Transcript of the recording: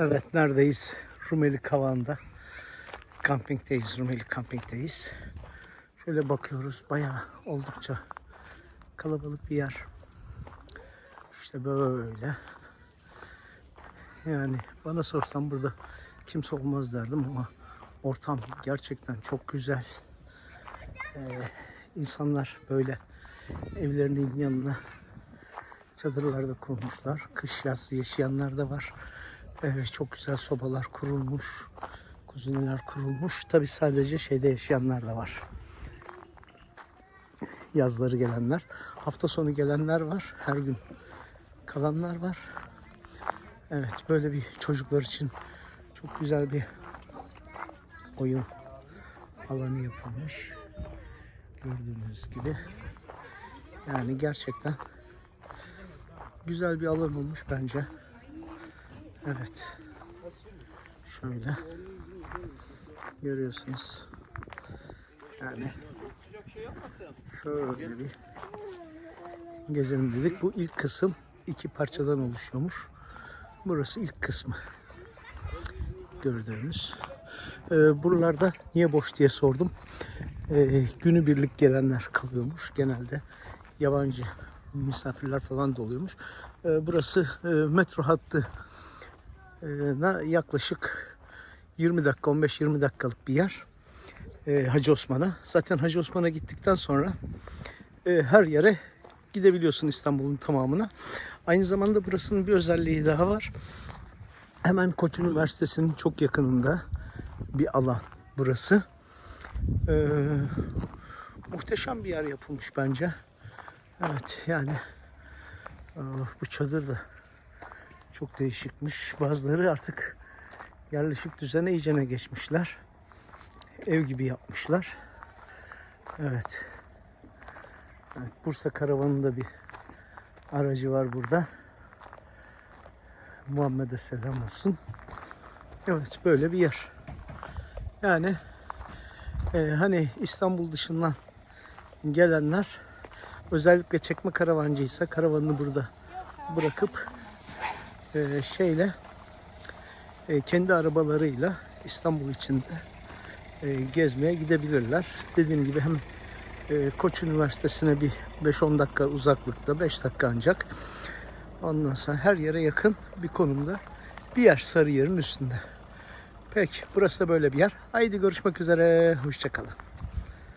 Evet neredeyiz? Rumeli Kavan'da. Kampingdeyiz. Rumeli kampingdeyiz. Şöyle bakıyoruz. Bayağı oldukça kalabalık bir yer. İşte böyle. Yani bana sorsan burada kimse olmaz derdim ama ortam gerçekten çok güzel. Ee, insanlar böyle evlerinin yanına çadırlarda kurmuşlar. Kış yaz yaşayanlar da var. Evet, çok güzel sobalar kurulmuş. Kuzineler kurulmuş. Tabi sadece şeyde yaşayanlar da var. Yazları gelenler. Hafta sonu gelenler var. Her gün kalanlar var. Evet böyle bir çocuklar için çok güzel bir oyun alanı yapılmış. Gördüğünüz gibi. Yani gerçekten güzel bir alan olmuş bence. Evet. Şöyle. Görüyorsunuz. Yani şöyle bir gezelim dedik. Bu ilk kısım iki parçadan oluşuyormuş. Burası ilk kısmı. Gördüğünüz. Ee, buralarda niye boş diye sordum. Ee, günübirlik gelenler kalıyormuş. Genelde yabancı misafirler falan da oluyormuş. Ee, burası e, metro hattı yaklaşık 20 dakika 15-20 dakikalık bir yer. E, Hacı Osman'a. Zaten Hacı Osman'a gittikten sonra e, her yere gidebiliyorsun İstanbul'un tamamına. Aynı zamanda burasının bir özelliği daha var. Hemen Koç Üniversitesi'nin çok yakınında bir alan burası. Ee, muhteşem bir yer yapılmış bence. Evet yani aa, bu çadır da çok değişikmiş. Bazıları artık yerleşik düzene iyicene geçmişler. Ev gibi yapmışlar. Evet. Evet Bursa karavanında bir aracı var burada. Muhammed'e selam olsun. Evet böyle bir yer. Yani e, hani İstanbul dışından gelenler özellikle çekme karavancıysa karavanını burada bırakıp e, şeyle e, kendi arabalarıyla İstanbul içinde e, gezmeye gidebilirler. Dediğim gibi hem e, Koç Üniversitesi'ne bir 5-10 dakika uzaklıkta 5 dakika ancak ondan sonra her yere yakın bir konumda bir yer Sarıyer'in üstünde. Peki burası da böyle bir yer. Haydi görüşmek üzere. Hoşçakalın.